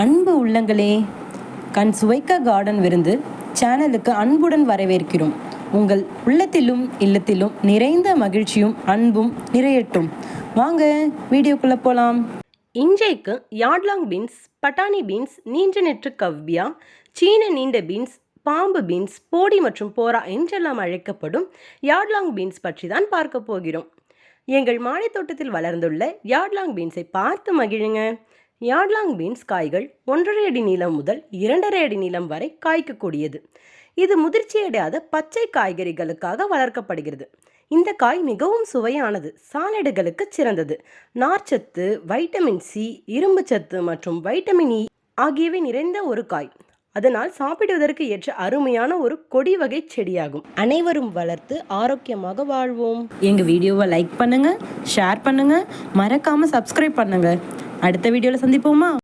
அன்பு உள்ளங்களே கண் சுவைக்க கார்டன் விருந்து சேனலுக்கு அன்புடன் வரவேற்கிறோம். உங்கள் உள்ளத்திலும் இல்லத்திலும் நிறைந்த மகிழ்ச்சியும் அன்பும் நிறையட்டும். வாங்க வீடியோக்குள்ளே போகலாம் இன்றைக்கு யாட்லாங் பீன்ஸ் பட்டாணி பீன்ஸ் நீண்ட நெற்று கவ்யா சீன நீண்ட பீன்ஸ் பாம்பு பீன்ஸ் போடி மற்றும் போரா என்றெல்லாம் அழைக்கப்படும் யாட்லாங் பீன்ஸ் பற்றி தான் பார்க்க போகிறோம். எங்கள் மாடித் தோட்டத்தில் வளர்ந்துள்ள யாட்லாங் பீன்ஸை பார்த்து மகிழுங்க. யாட்லாங் பீன்ஸ் காய்கள் ஒன்றரை அடி நீளம் முதல் இரண்டரை அடி நீளம் வரை காய்க்கக்கூடியது. இது முதிர்ச்சியடையாத பச்சை காய்கறிகளுக்காக வளர்க்கப்படுகிறது. இந்த காய் மிகவும் சுவையானது சாலடுகளுக்கு சிறந்தது. நார்ச்சத்து வைட்டமின் சி இரும்புச்சத்து மற்றும் வைட்டமின் இ ஆகியவை நிறைந்த ஒரு காய். அதனால் சாப்பிடுவதற்கு ஏற்ற அருமையான ஒரு கொடி வகை செடியாகும். அனைவரும் வளர்த்து ஆரோக்கியமாக வாழ்வோம். எங்கள் வீடியோவை லைக் பண்ணுங்கள் ஷேர் பண்ணுங்கள் மறக்காமல் சப்ஸ்கிரைப் பண்ணுங்கள் அடுத்த வீடியோவில் சந்திப்போமா?